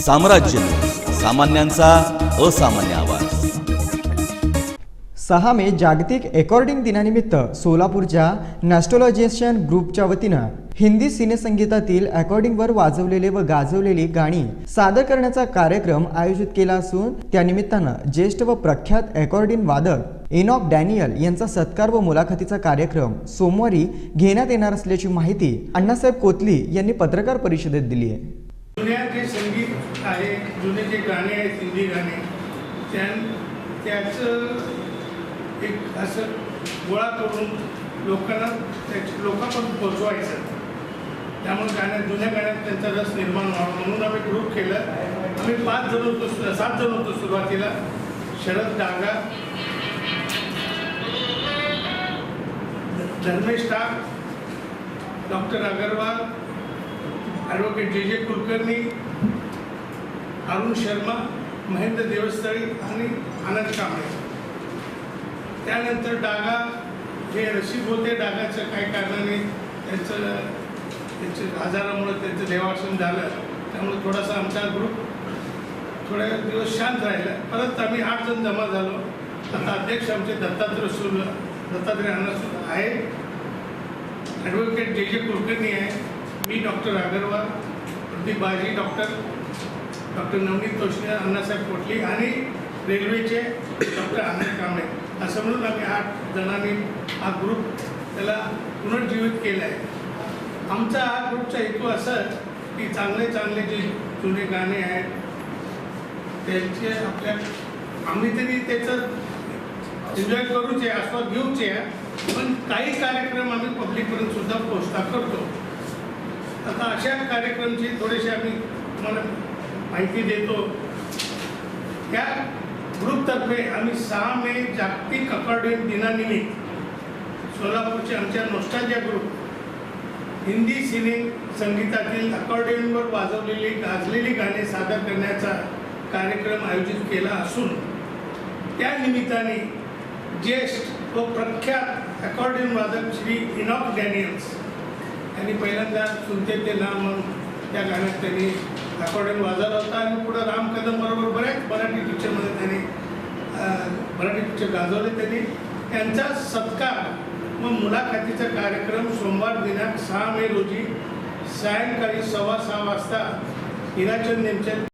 साम्राज्य. सामान्यांचा असामान्य आवाज. सहा मे जागतिक रेकॉर्डिंग दिनानिमित्त सोलापूरच्या नॅस्टोलॉजिशियन ग्रुपच्या वतीनं हिंदी सिनेसंगीतातील अकॉर्डिंगवर वाजवलेले व गाजवलेली गाणी सादर करण्याचा कार्यक्रम आयोजित केला असून त्यानिमित्तानं ज्येष्ठ व प्रख्यात अकॉर्डिंग वादक एनॉक डॅनियल यांचा सत्कार व मुलाखतीचा कार्यक्रम सोमवारी घेण्यात येणार असल्याची माहिती अण्णासाहेब कोतली यांनी पत्रकार परिषदेत दिली आहे. जुन्या जे संगीत आहे जुने जे गाणे आहेत हिंदी गाणे त्या त्याचं एक असं गोळा करून लोकांना त्याच्या लोकांपर्यंत पोचवायचं त्यामुळे गाण्यात जुन्या गाण्यात त्यांचा रस निर्माण व्हावा. म्हणून आम्ही ग्रुप केलं. आम्ही पाच जण होतो सात जण होतो सुरुवातीला. शरद डांगा धर्मेश टाक डॉक्टर अगरवाल ॲडव्होकेट जे जे कुलकर्णी अरुण शर्मा महेंद्र देवस्थळी आणि आनंद कांबळे. त्यानंतर डागा हे रसिक होते डागाचं काही कारणाने त्यांचं त्यांच्या आजारामुळे त्यांचं देवासन झालं. त्यामुळे थोडासा आमचा ग्रुप थोड्या दिवस शांत राहिला. परत आम्ही आठ जण जमा झालो. आता अध्यक्ष आमचे दत्तात्रय सुर दत्तात्रय अण्णा आहे ॲडव्होकेट जे जे कुलकर्णी आहे मी doctor Agarwal Pradeep Baji doctor doctor Navneet Toshne Annasaheb Kotli आणि रेल्वेचे डॉक्टर आनंद कांबळे. असं म्हणून आम्ही आठ जणांनी हा ग्रुप त्याला पुनर्जीवित केला आहे आमचा हा ग्रुपचा हेतू असं की चांगले चांगले जे जुने गाणे आहेत त्यांचे आपल्या आम्ही तरी त्याचं एन्जॉय करूचे आस्वाद घेऊचे आहे पण काही कार्यक्रम आम्ही पब्लिकपर्यंत सुद्धा पोचता करतो. आता अशा कार्यक्रमची थोडेसे आम्ही तुम्हाला माहिती देतो. या ग्रुपतर्फे आम्ही सहा मे जागतिक अकॉर्डिंग दिनानिमित्त सोलापूरचे आमच्या नोस्टालजिया ग्रुप हिंदी सिने संगीतातील अकॉर्डियनवर वाजवलेली गाजलेली गाणे सादर करण्याचा कार्यक्रम आयोजित केला असून त्या निमित्ताने ज्येष्ठ व प्रख्यात अकॉर्डियन वादक श्री इनॉक डॅनियल्स त्यांनी पहिल्यांदा सुनते ते नाम म्हणून त्या गाण्यात त्यांनी अकॉर्डिंग वाजवला होता आणि पुढं राम कदम बरोबर बऱ्याच मराठी पिक्चरमध्ये त्यांनी मराठी पिक्चर गाजवले त्यांनी. त्यांचा सत्कार व मुलाखतीचा कार्यक्रम सोमवार दिनांक सहा मे रोजी सायंकाळी सव्वा सहा वाजता हिराचंद नेमच्या